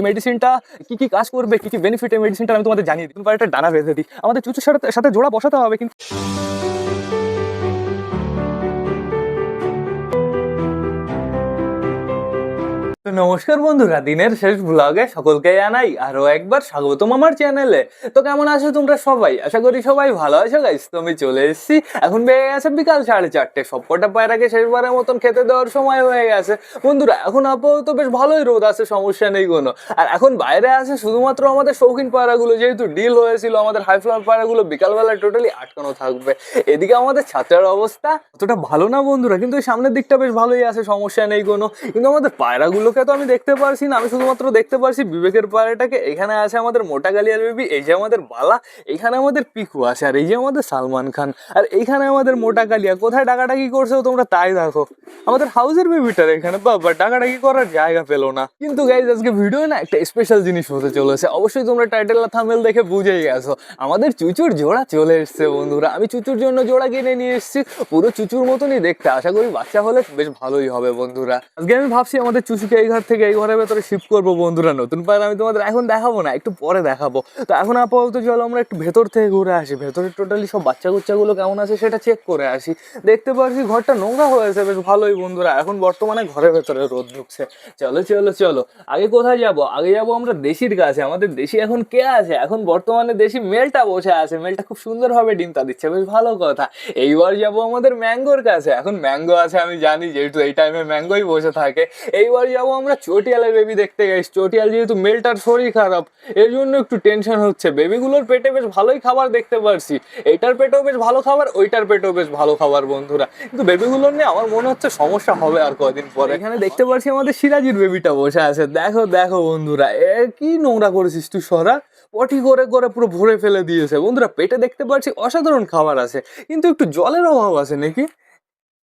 এই মেডিসিনটা কি কি কাজ করবে, কি কি বেনিফিট এই মেডিসিনটা আমি তোমাদের জানিয়ে দিই। তোমার একটা ডানা বেঁধে দিই। আমাদের চুচুর সাথে সাথে জোড়া বসাতে হবে কিন্তু তো নমস্কার বন্ধুরা, দিনের শেষ ব্লগে সকলকে জানাই আরও একবার স্বাগতম আমার চ্যানেলে তো কেমন আছো তোমরা সবাই? আশা করি সবাই ভালো আছো গাইস তো আমি চলে এসেছি। এখন বেড়ে গেছে বিকাল সাড়ে চারটে। সবকটা পায়রাকে শেষবারের মতন খেতে দেওয়ার সময় হয়ে গেছে। বন্ধুরা, এখন আপাতত বেশ ভালোই রোদ আছে, সমস্যা নেই কোনো। আর এখন বাইরে আছে শুধুমাত্র আমাদের শৌখিন পায়রাগুলো, যেহেতু ডিল হয়েছিল, আমাদের হাই ফ্লাওয়ার পায়রাগুলো বিকালবেলা টোটালি আটকানো থাকবে। এদিকে আমাদের ছাত্রের অবস্থা অতটা ভালো না বন্ধুরা, কিন্তু সামনের দিকটা বেশ ভালোই আছে, সমস্যা নেই কোনো। কিন্তু আমাদের পায়রাগুলোকে তো আমি দেখতে পারছি না, আমি শুধুমাত্র দেখতে পারছি বিবেকের পায়রাটাকে এখানে আছে আমাদের মোটা গালিয়ার বেবি, এই যে আমাদের বালা, এখানে আমাদের পিকু আছে, আর এই যে আমাদের সালমান খান, আর এইখানে আমাদের মোটা কালিয়া কোথায় ডাকাডাকি করছে তোমরা তাই দেখো। আমাদের হাউসের বেবিটার এখানে, বাবা, ডাকাডাকি করার জায়গা পেল না। কিন্তু গাইজ আজকে ভিডিও না একটা স্পেশাল জিনিস হতে চলেছে। অবশ্যই তোমরা টাইটেল থামেল দেখে বুঝেই গেছো। আমাদের চুচুর জোড়া চলে এসছে বন্ধুরা। আমি চুচুর জন্য জোড়া কিনে নিয়ে এসেছি। পুরো চুচুর মতনই দেখতে। আশা করি বাচ্চা হলে বেশ ভালোই হবে বন্ধুরা। আজকে আমি ভাবছি আমাদের চুচুকে এই ঘর থেকে এই ঘরের ভেতরে শিফট করব বন্ধুরা নতুন পায়রা আমি তোমাদের এখন দেখাবো না, একটু পরে দেখাবো। তো এখন আপাতত চলো আমরা একটু ভেতর থেকে ঘুরে আসি। ভেতরে টোটালি সব বাচ্চা কুচ্চাগুলো কেমন আছে সেটা চেক করে আসি। দেখতে পাচ্ছি ঘরটা নোংরা হয়েছে, বেশ ভালোই বন্ধুরা। এখন বর্তমানে ঘরের ভেতরে রোদ ঢুকছে। চলো চলো চলো। আগে কোথায় যাব? আগে যাব আমরা দেশির কাছে। আমাদের দেশি এখন কে আছে? এখন বর্তমানে দেশি মেলটা বসে আছে। মেলটা খুব সুন্দরভাবে ডিমটা দিচ্ছে, বেশ ভালো কথা। এইবার যাব আমাদের ম্যাঙ্গোর কাছে। এখন ম্যাঙ্গো আছে, আমি জানি, যেহেতু এই টাইমে ম্যাঙ্গোই বসে থাকে। এইবার যাব আমরা চটিয়ালের বেবি দেখতে গেছি। চটিয়াল যেহেতু মেলটার শরীর খারাপ এর জন্য একটু টেনশন হচ্ছে। বেবিগুলোর পেটে বেশ ভালোই খাবার দেখতে পারছি। এইটার পেটেও বেশ ভালো খাবার, ওইটার পেটেও বেশ ভালো খাবার, বন্ধুরা। কিন্তু বেবিগুলোর নিয়ে আমার মনে হচ্ছে সমস্যা হবে আর কদিন পরে। এখানে দেখতে পাচ্ছি আমাদের সিরাজির বেবিটা বসে আছে। দেখো দেখো, বন্ধুরা, এ কি নোংরা করেছিস তুই, সরা? পটি করে করে পুরো ভরে ফেলে দিয়েছে। বন্ধুরা, পেটে দেখতে পাচ্ছি অসাধারণ খাবার আছে। কিন্তু একটু জলের অভাব আছে নাকি?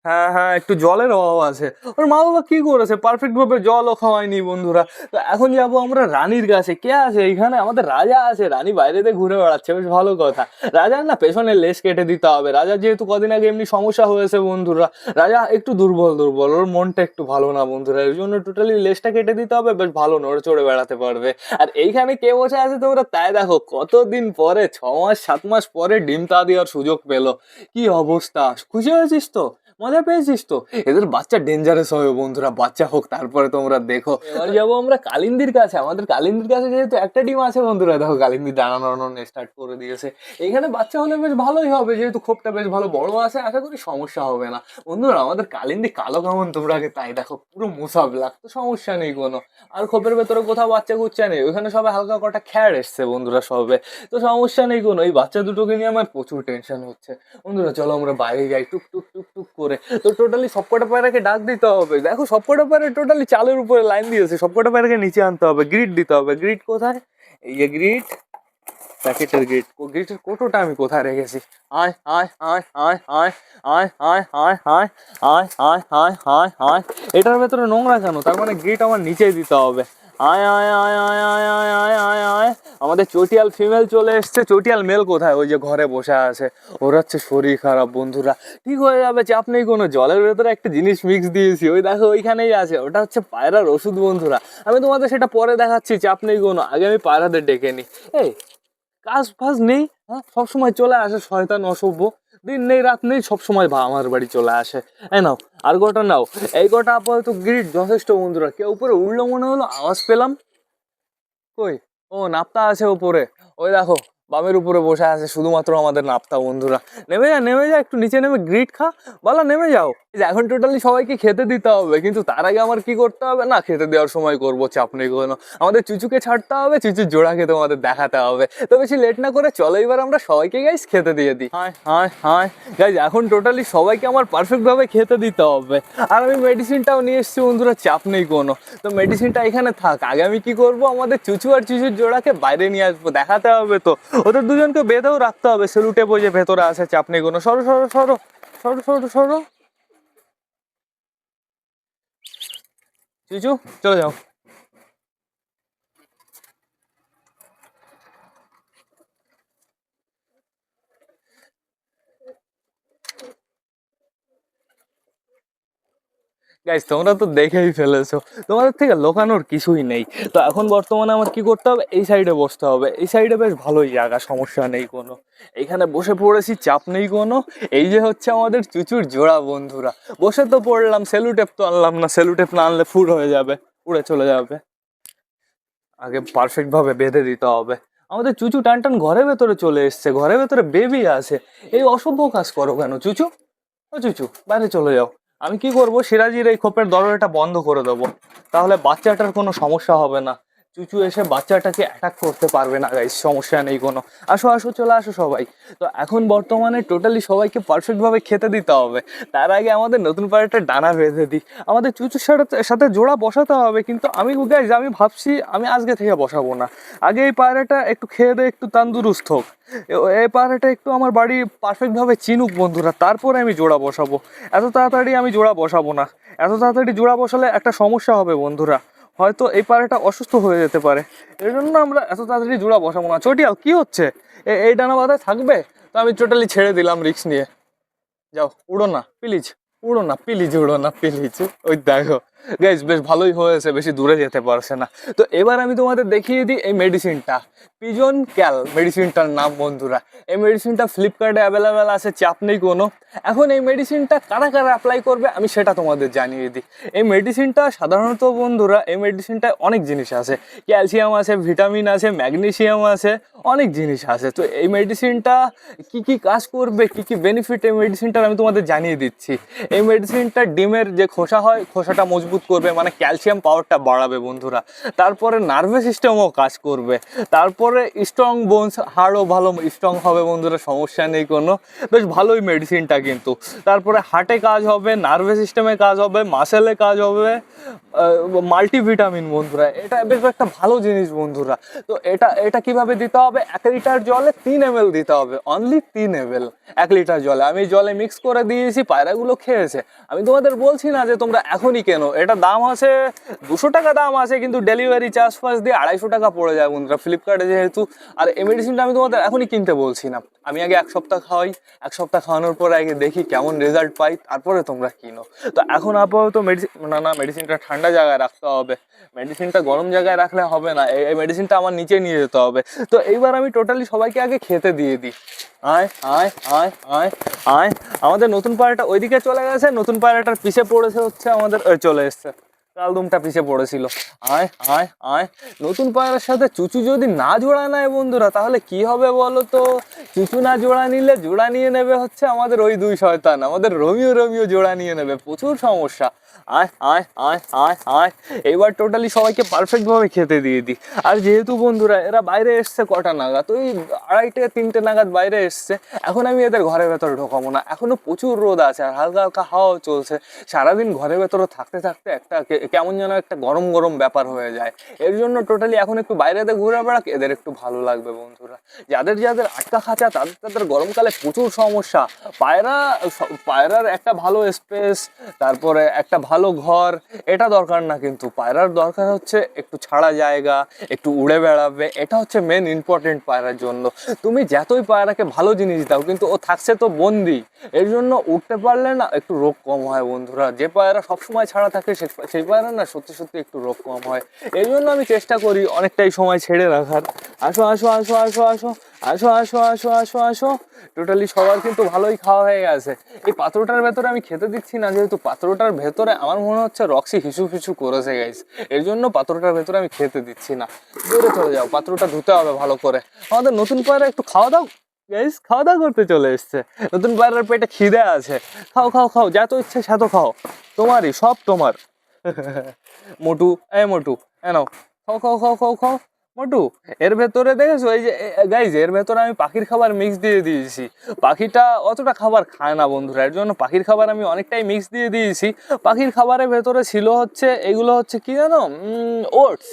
হ্যাঁ হ্যাঁ একটু জলের অভাব আছে। ওর মা বাবা কি করেছে? পারফেক্ট ভাবে জলও খাওয়ায়নি বন্ধুরা। তো এখন যাব আমরা রানীর কাছে। কে আছে এখানে? আমাদের রাজা আছে। রানী বাইরে বাইরেতে ঘুরে বেড়াচ্ছে। বেশ ভালো কথা। রাজার না পেছনে লেস কেটে দিতে হবে। রাজা যেহেতু কদিন আগে এমনি সমস্যা হয়েছে বন্ধুরা, রাজা একটু দুর্বল দুর্বল। ওর মনটা একটু ভালো না বন্ধুরা। এর জন্য টোটালি লেসটা কেটে দিতে হবে। বেশ ভালো নড়ে চড়ে বেড়াতে পারবে। আর এইখানে কে বসে আছে তোমরা? তাই দেখো, কতদিন পরে, ছ মাস, সাত মাস পরে ডিম তা দেওয়ার সুযোগ পেল। কি অবস্থা? খুশি হয়েছিস তো? মজা পেয়েছিস তো? এদের বাচ্চা ডেঞ্জারাস হবে বন্ধুরা, বাচ্চা হোক, তারপরে তোমরা দেখো। এবার যাব আমরা কালিন্দির কাছে। আমাদের কালিন্দির কাছে যেহেতু একটা ডিম আছে বন্ধুরা, দেখো কালিন্দি দানা স্টার্ট করে দিয়েছে। এখানে বাচ্চা হলে বেশ ভালোই হবে, যেহেতু খোপটা বেশ ভালো বড় আছে, আশা করি সমস্যা হবে না। বন্ধুরা, আমাদের কালিন্দি কালো কেমন তোমরা আগে তাই দেখো, পুরো মুসাব লাগতো সমস্যা নেই কোনো। আর খোপের ভেতরে কোথাও বাচ্চা কুচ্চা নেই, ওখানে সবাই হালকা কটা খ্যার এসছে বন্ধুরা সবে। তো সমস্যা নেই কোনো, এই বাচ্চা দুটোকে নিয়ে আমার প্রচুর টেনশন হচ্ছে। বন্ধুরা, চলো আমরা বাইরে যাই, টুক টুক টুক টুক করে তো টোটালি সবকটা পায়রাকে ডাক দিতে হবে দেখো সবকটা পায়রা টোটালি চালের উপরে লাইন দিয়েছে সবকটা পায়রাকে নিচে আনতে হবে গ্রিড দিতে হবে গ্রিড কোথায় এই যে গ্রিড প্যাকেটের গ্রিড গ্রিডের কোটোটা আমি কোথায় রেখেছি আয় আয় আয় আয় আয় আয় আয় আয় আয় আয় আয় আয় আয় আয় এটার ভেতরে নোংরা কেন তার মানে গ্রিড আমার নিচেই দিতে হবে আয় আয় আয় আয় আয় আয় আয় আয় আয়। আমাদের চটিয়াল ফিমেল চলে এসছে। চটিয়াল মেল কোথায়? ওই যে ঘরে বসে আছে। ওর হচ্ছে শরীর খারাপ, বন্ধুরা। ঠিক হয়ে যাবে চাপ নেই কোনো জলের ভেতরে একটা জিনিস মিক্স দিয়েছি। ওই দেখো, ওইখানেই আছে। ওটা হচ্ছে পায়রার ওষুধ, বন্ধুরা। আমি তোমাদের সেটা পরে দেখাচ্ছি চাপ নেই কোনো, আগে আমি পায়রাদের ডেকে নিই। এই, কাজ ফাজ নেই হ্যাঁ? সবসময় চলে আসে শয়তান অসভ্য। দিন নেই, রাত নেই সবসময় বা আমার বাড়ি চলে আসে। এই নাও, আর গোটা নাও। এই গোটা আপাতত গ্রিড যথেষ্ট বন্ধুরা কেউ উপরে উঠল মনে হলো? আওয়াজ পেলাম? কই? ও, নাপ্তা আছে ওপরে ওই দেখো বামের উপরে বসে আছে শুধুমাত্র আমাদের নাপ্তা বন্ধুরা। নেমে যা নেমে যা, একটু নিচে নেমে গ্রিট খা। বলা, নেমে যাও। এখন টোটালি সবাইকে খেতে দিতে হবে, কিন্তু তার আগে আমার কি করতে হবে? না, খেতে দেওয়ার সময় করব, চাপ নেই কোনো। আমাদের চুচুকে ছাড়তে হবে, চুচুর জোড়াকে তোমাদের দেখাতে হবে। তো বেশি লেট না করে চলো, এবার আমরা সবাইকে গাইস খেতে দিয়ে দিই। হায় হায় হায়। গাইজ এখন টোটালি সবাইকে আমার পারফেক্টভাবে খেতে দিতে হবে। আর আমি মেডিসিনটাও নিয়ে এসেছি বন্ধুরা, চাপ নেই কোনো। তো মেডিসিনটা এখানে থাক। আগে আমি কি করব? আমাদের চুচু আর চুচুর জোড়াকে বাইরে নিয়ে আসব, দেখাতে হবে তো। ওদের দুজনকে বেঁধেও রাখতে হবে। সেলুটে যে ভেতরে আছে চাপ নেই কোনো সরো সরো সরো সরো সরো সরো। চুচু, চলে যাও। গাইজ তোমরা তো দেখেই ফেলেছো। তোমাদের থেকে লোকানোর কিছুই নেই। তো এখন বর্তমানে আমার কি করতে হবে? এই সাইডে বসতে হবে। এই সাইডে বেশ ভালোই জায়গা, সমস্যা নেই কোনো। এইখানে বসে পড়েছি, চাপ নেই কোনো। এই যে হচ্ছে আমাদের চুচুর জোড়া বন্ধুরা। বসে তো পড়লাম সেলুটেপ তো আনলাম না। সেলুটেপ না আনলে ফুড হয়ে যাবে, উড়ে চলে যাবে। আগে পারফেক্ট ভাবে বেঁধে দিতে হবে। আমাদের চুচু টান টান ঘরের ভেতরে চলে এসছে। ঘরের ভেতরে বেবি আছে। এই অসভ্য কাজ করো কেন, চুচু? ও চুচু, বাইরে চলে যাও। আমি কি করব? সিরাজির এই খোপের দরজাটা বন্ধ করে দেবো। তাহলে বাচ্চাটার কোনো সমস্যা হবে না। চুচু এসে বাচ্চাটাকে অ্যাটাক করতে পারবে না গাইস সমস্যা নেই কোনো। আসো আসো, চলে আসো সবাই। তো এখন বর্তমানে টোটালি সবাইকে পারফেক্টভাবে খেতে দিতে হবে। তার আগে আমাদের নতুন পাড়াটা ডানা বেঁধে দিই। আমাদের চুচুর সাথে সাথে জোড়া বসাতে হবে, কিন্তু আমি গাইজ আমি ভাবছি আমি আজকে থেকে বসাবো না। আগে এই পায়রাটা একটু খেয়ে দিয়ে একটু তান্দুরুস্ত হোক। এই পায়রাটা একটু আমার বাড়ি পারফেক্টভাবে চিনুক বন্ধুরা, তারপরে আমি জোড়া বসাবো। এত তাড়াতাড়ি আমি জোড়া বসাবো না। এত তাড়াতাড়ি জোড়া বসালে একটা সমস্যা হবে বন্ধুরা। হয়তো এই পাড়াটা অসুস্থ হয়ে যেতে পারে। এই জন্য আমরা এত তাড়াতাড়ি জোড়া বসাবো না। চটিয়াল, কি হচ্ছে? এই ডানা বাধায় থাকবে? তো আমি টোটালি ছেড়ে দিলাম রিক্স নিয়ে। যাও, উড়ো না, প্লিজ, উড়ো না, প্লিজ উড়ো না, প্লিজ। ওই দেখো গাইজ বেশ ভালোই হয়েছে, বেশি দূরে যেতে পারছে না। তো এবার আমি তোমাদের দেখিয়ে দিই এই মেডিসিনটা পিজন ক্যাল মেডিসিনটার নাম বন্ধুরা। এই মেডিসিনটা ফ্লিপকার্টে অ্যাভেলেবেল আছে চাপ নেই কোনো। এখন এই মেডিসিনটা কারা কারা অ্যাপ্লাই করবে, আমি সেটা তোমাদের জানিয়ে দিই। এই মেডিসিনটা সাধারণত বন্ধুরা, এই মেডিসিনটায় অনেক জিনিস আছে। ক্যালসিয়াম আছে, ভিটামিন আছে, ম্যাগনেসিয়াম আছে, অনেক জিনিস আছে। তো এই মেডিসিনটা কি কি কাজ করবে, কি কি বেনিফিট এই মেডিসিনটার আমি তোমাদের জানিয়ে দিচ্ছি। এই মেডিসিনটা ডিমের যে খোসা হয়, খোসাটা মজবুত করবে মানে ক্যালসিয়াম পাওয়ারটা বাড়াবে বন্ধুরা। তারপরে নার্ভাস সিস্টেমও কাজ করবে। তারপরে স্ট্রং বোনস হাড়ও ভালো স্ট্রং হবে বন্ধুরা, সমস্যা নেই কোনো। বেশ ভালোই মেডিসিনটা কিন্তু। তারপরে হার্টে কাজ হবে নার্ভাস সিস্টেমে কাজ হবে মাসেলে কাজ হবে মাল্টিভিটামিন বন্ধুরা। এটা বেশ একটা ভালো জিনিস বন্ধুরা। তো এটা এটা কীভাবে দিতে হবে? এক লিটার জলে তিন এম দিতে হবে। অনলি তিন এম এক লিটার জলে। আমি জলে মিক্স করে দিয়েছি, পায়রাগুলো খেয়েছে। আমি তোমাদের বলছি না যে তোমরা এখনই কেন। এটা দাম আছে, দুশো টাকা দাম আছে, কিন্তু ডেলিভারি চার্জ ফার্জ দিয়ে আড়াইশো টাকা পড়ে যায় বন্ধুরা। ফ্লিপকার্টে যেহেতু, আর এই মেডিসিনটা আমি তোমাদের এখনই কিনতে বলছি না। আমি আগে এক সপ্তাহ খাওয়াই, এক সপ্তাহ খাওয়ানোর পর আগে দেখি কেমন রেজাল্ট পাই, তারপরে তোমরা কিনো। তো এখন আপাতত মেডিসিন না না মেডিসিনটা ঠান্ডা জায়গায় রাখতে হবে। মেডিসিনটা গরম জায়গায় রাখলে হবে না, এই মেডিসিনটা আমার নিচে নিয়ে যেতে হবে। তো এইবার আমি টোটালি সবাইকে আগে খেতে দিয়ে দিই। আয় আয় আয় আয় আয়। আমাদের নতুন পায়রাটা ওইদিকে চলে গেছে, নতুন পায়রাটার পিছে পড়েছে হচ্ছে আমাদের চলে এসছে। কালদুমটা পিছিয়ে পড়েছিল। আয় আয় আয়। নতুন পায়রার সাথে চুচু যদি না জোড়া নেয় বন্ধুরা, তাহলে কি হবে বলো তো? চুচু না জোড়া নিলে জোড়া নিয়ে নেবে হচ্ছে আমাদের ওই দুই শয়তান। আমাদের রোমিও রোমিও জোড়া নিয়ে নেবে। প্রচুর সমস্যা। আয় আয় আয় আয় এবার টোটালি সবাইকে পারফেক্ট ভাবে খেতে দিয়ে দিই আর যেহেতু বন্ধুরা, এরা বাইরে এসছে কটা নাগাদ? ওই আড়াইটে, তিনটে নাগাদ বাইরে এসছে। এখন আমি এদের ঘরের ভেতরে ঢোকাবো না। এখনও প্রচুর রোদ আছে আর হালকা হালকা হাওয়াও চলছে। সারাদিন ঘরের ভেতরে থাকতে থাকতে একটা কেমন যেন একটা গরম গরম ব্যাপার হয়ে যায়। এর জন্য টোটালি এখন একটু বাইরেতে ঘুরে বেড়াক এদের একটু ভালো লাগবে বন্ধুরা। যাদের যাদের আটকা খাঁচা, তাদের তাদের গরমকালে প্রচুর সমস্যা। পায়রা পায়রার একটা ভালো স্পেস তারপরে একটা ভালো ঘর, এটা দরকার না কিন্তু। পায়রার দরকার হচ্ছে একটু ছাড়া জায়গা, একটু উড়ে বেড়াবে, এটা হচ্ছে মেন ইম্পর্টেন্ট পায়রার জন্য। তুমি যতই পায়রাকে ভালো জিনিস দাও, কিন্তু ও থাকছে তো বন্দি। এর জন্য উঠতে পারলে না একটু রোগ কম হয় বন্ধুরা। যে পায়রা সবসময় ছাড়া থাকে সেই পায়রা না সত্যি সত্যি একটু রোগ কম হয়। এই জন্য আমি চেষ্টা করি অনেকটাই সময় ছেড়ে রাখার। আসো আসো আসো আসো আসো আসো আসো আসো আসো আসো। টোটালি সবার কিন্তু ভালোই খাওয়া হয়ে গেছে। এই পাত্রটার ভেতরে আমি খেতে দিচ্ছি না, যেহেতু পাত্রটার ভেতরে আমার মনে হচ্ছে রক্সি হিসু হিসু করেছে গাইস এর জন্য পাত্রটার ভেতরে আমি খেতে দিচ্ছি না। দূরে চলে যাও, পাত্রটা ধুতে হবে ভালো করে। আমাদের নতুন পায়রা একটু খাওয়া দাও গাইস খাওয়া দাওয়া করতে চলে এসছে। নতুন পায়রার পেটে খিদে আছে। খাও খাও খাও, যা তো ইচ্ছে সে তো খাও। তোমারই, সব তোমার। মোটু, এ মোটু, এ নাও। খাও খাও খাও খাও খাও। মোটু, এর ভেতরে দেখেছ? এই যে গাইজ এর ভেতরে আমি পাখির খাবার মিক্স দিয়ে দিয়েছি। পাখিটা অতটা খাবার খায় না বন্ধুরা, এর জন্য পাখির খাবার আমি অনেকটাই মিক্স দিয়ে দিয়েছি। পাখির খাবারের ভেতরে ছিল হচ্ছে, এগুলো হচ্ছে কি জানো ওটস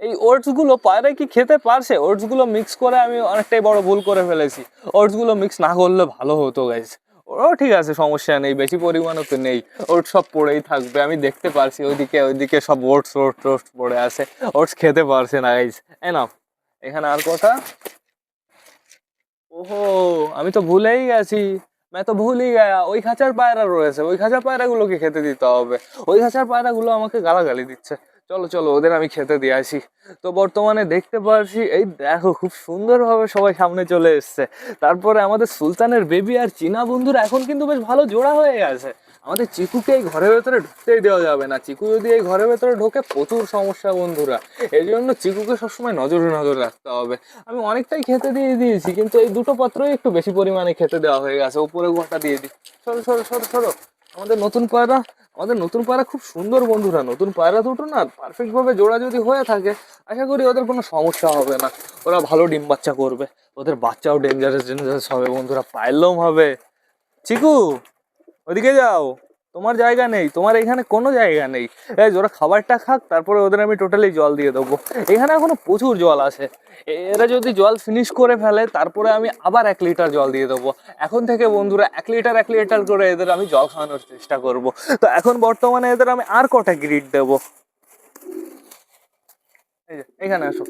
এই ওটসগুলো পায়রা কি খেতে পারছে? ওটসগুলো মিক্স করে আমি অনেকটাই বড় ভুল করে ফেলেছি। ওটসগুলো মিক্স না করলে ভালো হতো গাইজ ও ঠিক আছে, সমস্যা নেই, বেশি পরিমাণও তো নেই। ওট সব পড়েই থাকবে, আমি দেখতে পারছি, ওইদিকে ওইদিকে সব ওটস ওটস টোস্ট পড়ে আছে। ওটস খেতে পারছে না গাইজ এনাও এখানে আর কটা? ওহো, আমি তো ভুলেই গেছি। मैं তো ভুলই গেয়া ওই খাঁচার পায়রা রয়েছে, ওই খাঁচার পায়রাগুলোকে খেতে দিতে হবে। ওই খাঁচার পায়রাগুলো আমাকে গালাগালি দিচ্ছে। চলো চলো, ওদের আমি খেতে দিয়ে আসি। তো বর্তমানে দেখতে পারছি, এই দেখো, খুব সুন্দরভাবে সবাই সামনে চলে এসছে। তারপরে আমাদের সুলতানের বেবি আর চীনা বন্ধুরা এখন কিন্তু বেশ ভালো জোড়া হয়ে গেছে। আমাদের চিকুকে এই ঘরের ভেতরে ঢুকতেই দেওয়া যাবে না। চিকু যদি এই ঘরের ভেতরে ঢোকে, প্রচুর সমস্যা বন্ধুরা। এই জন্য চিকুকে সবসময় নজরে, নজর রাখতে হবে। আমি অনেকটাই খেতে দিয়ে দিয়েছি, কিন্তু এই দুটো পাত্রই একটু বেশি পরিমাণে খেতে দেওয়া হয়ে গেছে। উপরে গোটা দিয়ে দিই। সরো সরো সরো সরো। আমাদের নতুন পায়রা আমাদের নতুন পায়রা খুব সুন্দর বন্ধুরা। নতুন পায়রা দুটো না পারফেক্টভাবে জোড়া যদি হয়ে থাকে, আশা করি ওদের কোনো সমস্যা হবে না। ওরা ভালো ডিম বাচ্চা করবে। ওদের বাচ্চাও ডেঞ্জারাস ডেঞ্জারাস হবে বন্ধুরা। পাইলম হবে। চিকু, ওদিকে যাও। তোমার জায়গা নেই, তোমার এখানে কোনো জায়গা নেই। ওরা খাবারটা খাক, তারপরে ওদের আমি টোটালি জল দিয়ে দেবো। এখানে এখনও প্রচুর জল আছে। এরা যদি জল ফিনিশ করে ফেলে, তারপরে আমি আবার এক লিটার জল দিয়ে দেবো। এখন থেকে বন্ধুরা, এক লিটার এক লিটার করে এদের আমি জল খাওয়ানোর চেষ্টা করব। তো এখন বর্তমানে এদের আমি আর কটা গ্রিড দেবো। এখানে আসো।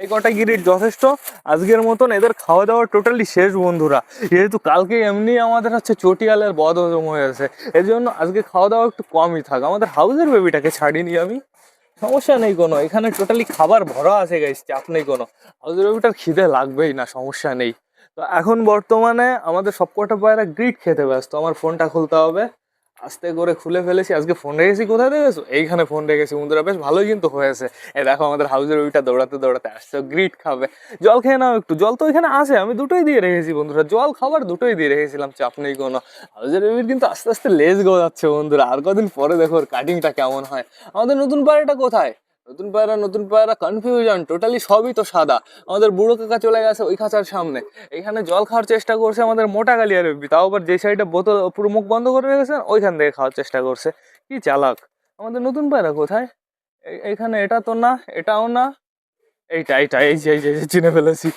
এই কটা গিরিট যথেষ্ট। আজকের মতন এদের খাওয়া দাওয়া টোটালি শেষ বন্ধুরা। যেহেতু কালকে এমনি আমাদের হচ্ছে চটিয়ালের বদ হজম হয়েছে এর জন্য আজকে খাওয়া দাওয়া একটু কমই থাক। আমাদের হাউসের বেবিটাকে ছাড়িনি আমি। সমস্যা নেই কোনো। এখানে টোটালি খাবার ভরা আছে গাইস চাপ নেই কোনো। হাউসের বেবিটার খিদে লাগবেই না, সমস্যা নেই। তো এখন বর্তমানে আমাদের সবকটা পায়রা গ্রিট খেতে ব্যস্ত। আমার ফোনটা খুলতে হবে। আস্তে করে খুলে ফেলেছি। আজকে ফোন রেখেছি, কোথায় দেখেছ? এইখানে ফোন রেখেছি, বন্ধুরা। বেশ ভালোই কিন্তু হয়েছে। এ দেখো, আমাদের হাউজের ওইটা দৌড়াতে দৌড়াতে আসছে গ্রিট খাবে। জল খেয়ে নাও একটু, জল তো এখানে আসে আমি দুটোই দিয়ে রেখেছি, বন্ধুরা। জল খাবার দুটোই দিয়ে রেখেছিলাম, চাপ নেই কোনো। হাউজের বেবির কিন্তু আস্তে আস্তে লেজ গজাচ্ছে, বন্ধুরা। আর কদিন পরে দেখো ওর কাটিংটা কেমন হয়। আমাদের নতুন পাড়িটা কোথায়? নতুন পায়রা নতুন পায়রা কনফিউশন টোটালি সবই তো সাদা। আমাদের বুড়ো কাকা চলে গেছে ওই খাঁচার সামনে। এখানে জল খাওয়ার চেষ্টা করছে আমাদের মোটা কালিয়ার বেবি তাও আবার যে সাইডে বোতল পুরো মুখ বন্ধ করে রেখেছেন ওইখান থেকে খাওয়ার চেষ্টা করছে। কি চালাক। আমাদের নতুন পায়রা কোথায়? এইখানে এটা তো না, এটাও না। এইটা এইটা, এই যে এই যে চিনে ফেলেছি।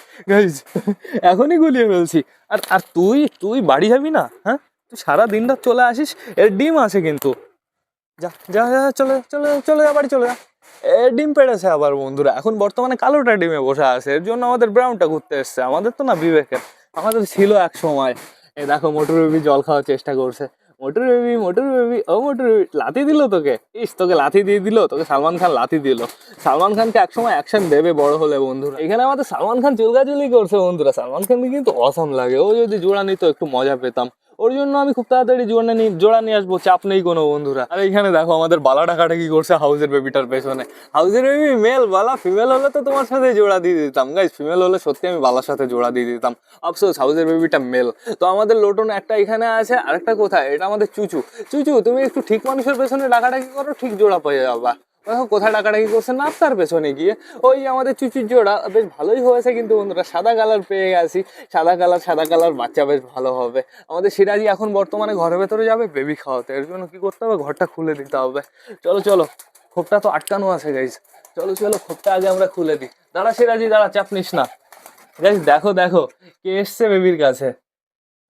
এখনই গুলিয়ে ফেলছি। আর আর তুই তুই বাড়ি যাবি না? হ্যাঁ? তুই সারা দিনটা চলে আসিস, এর ডিম আছে কিন্তু। যা যা যা, চলে চলে চলে যা, বাড়ি চলে যা। ডিম পেড়েছে আবার বন্ধুরা। এখন বর্তমানে কালোটা ডিমে বসে আছে। এর জন্য আমাদের ব্রাউনটা ঘুরতে এসছে। আমাদের তো না বিবেকের। আমাদের ছিল এক সময়। এই দেখো, মোটর বেবি জল খাওয়ার চেষ্টা করছে। মোটর বেবি মোটর বেবি, ও মোটর বেবি, লাথি দিল তোকে? ইস, তোকে লাথি দিয়ে দিল? তোকে সালমান খান লাথি দিল? সালমান খানকে একসময় অ্যাকশন দেবে বড় হলে বন্ধুরা। এখানে আমাদের সালমান খান চুলকাচুলি করছে বন্ধুরা। সালমান খানকে কিন্তু অসম লাগে। ও যদি জোড়া নিত, একটু মজা পেতাম। ওর জন্য আমি খুব তাড়াতাড়ি জোড়া নিয়ে জোড়া নিয়ে আসব, চাপ নেই কোনো বন্ধুরা। আর এখানে দেখো, আমাদের বালা টাকাটা কি করছে হাউসের বেবিটার পেছনে। হাউসের বেবি মেল বালা ফিমেল হলে তো তোমার সাথে জোড়া দিয়ে দিতাম। গাইজ ফিমেল হলে সত্যি আমি বালার সাথে জোড়া দিয়ে দিতাম। আফসোস হাউসের বেবিটা মেল তো আমাদের লোটন একটা এখানে আছে, আরেকটা কোথায়? এটা আমাদের চুচু। চুচু, তুমি একটু ঠিক মানুষের পেছনে ডাকাডাকি করো, ঠিক জোড়া পেয়ে যাবা। কোথায় ডাকাডাকি করছে না? পেছনে গিয়ে। ওই আমাদের চুচুর জোড়া, বেশ ভালোই হয়েছে কিন্তু বন্ধুরা, সাদা কালার পেয়ে গেছি। সাদা কালার সাদা কালার বাচ্চা বেশ ভালো হবে। আমাদের সিরাজি এখন বর্তমানে ঘরের ভেতরে যাবে বেবি খাওয়াতে। এর জন্য কি করতে হবে? ঘরটা খুলে দিতে হবে। চলো চলো খোপটা তো আটকানো আছে গাইজ চলো চলো খোপটা আগে আমরা খুলে দিই। দাঁড়া সিরাজি, দাঁড়া, চাপ নিস না। গাইজ দেখো দেখো, কে এসছে বেবির কাছে?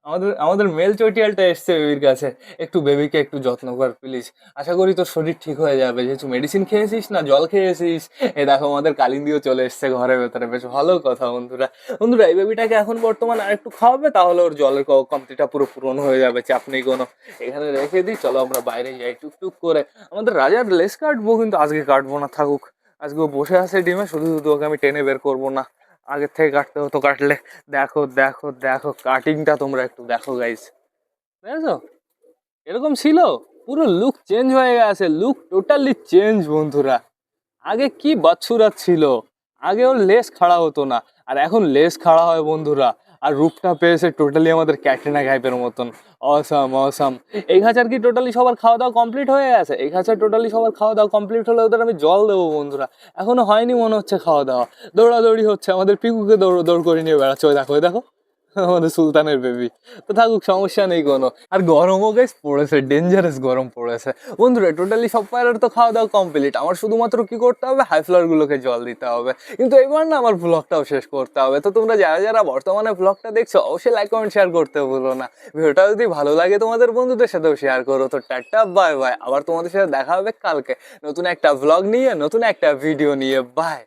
আমাদের আমাদের মেল চটিয়ালটা এসছে বেবির কাছে। একটু বেবিকে একটু যত্ন কর প্লিজ আশা করি তোর শরীর ঠিক হয়ে যাবে। যেহেতু মেডিসিন খেয়েছিস না, জল খেয়েছিস, এ দেখো আমাদের কালিন্দিও চলে এসছে ঘরের ভেতরে। বেশ ভালো কথা বন্ধুরা। বন্ধুরা, এই বেবিটাকে এখন বর্তমানে আর একটু খাওয়াবে, তাহলে ওর জলের কমতিটা পুরো পূরণ হয়ে যাবে, চাপ নেই কোনো। এখানে রেখে দিই, চলো আমরা বাইরে যাই টুকটুক করে। আমাদের রাজার লেস কাটবো, কিন্তু আজকে কাটবো না, থাকুক। আজকে বসে আছে ডিমে, শুধু শুধু ওকে আমি টেনে বের করব না। আগের থেকে কাটতে হতো, কাটলে দেখো দেখো দেখো কাটিংটা তোমরা একটু দেখো গাইস বুঝেছ? এরকম ছিল? পুরো লুক চেঞ্জ হয়ে গেছে। লুক টোটালি চেঞ্জ বন্ধুরা। আগে কি বাচ্চুরা ছিল? আগে ওর লেস খাড়া হতো না। আর এখন লেস খাড়া হয়, বন্ধুরা। আর রূপটা পেয়েছে টোটালি আমাদের ক্যাটরিনা গাইপের মতন। অসম অসম এই খাঁচার কি টোটালি সবার খাওয়া দাওয়া কমপ্লিট হয়ে গেছে? এই খাঁচার টোটালি সবার খাওয়া দাওয়া কমপ্লিট হলে ওদের আমি জল দেবো, বন্ধুরা। এখনও হয়নি মনে হচ্ছে খাওয়া দাওয়া। দৌড়াদৌড়ি হচ্ছে, আমাদের পিকুকে দৌড় দৌড় করে নিয়ে বেড়াচ্ছে। ওই দেখো দেখো। আমাদের সুলতানের বেবি তো থাকুক, সমস্যা নেই কোনো। আর গরমও গাইস পড়েছে ডেঞ্জারাস গরম পড়েছে। বন্ধুরা টোটালি সব পায়রার তো খাওয়া দাওয়া কমপ্লিট আমার শুধুমাত্র কি করতে হবে? হাই গুলোকে জল দিতে হবে। কিন্তু এবার না আমার ব্লগটাও শেষ করতে হবে। তো তোমরা যারা যারা বর্তমানে ব্লগটা দেখছ, অবশ্যই লাইক কমেন্ট শেয়ার করতে ভুলো না। ভিডিওটা যদি ভালো লাগে তোমাদের বন্ধুদের সাথেও শেয়ার করো। তো টাটা বাই বাই আবার তোমাদের সাথে দেখা হবে কালকে। নতুন একটা ব্লগ নিয়ে, নতুন একটা ভিডিও নিয়ে। বাই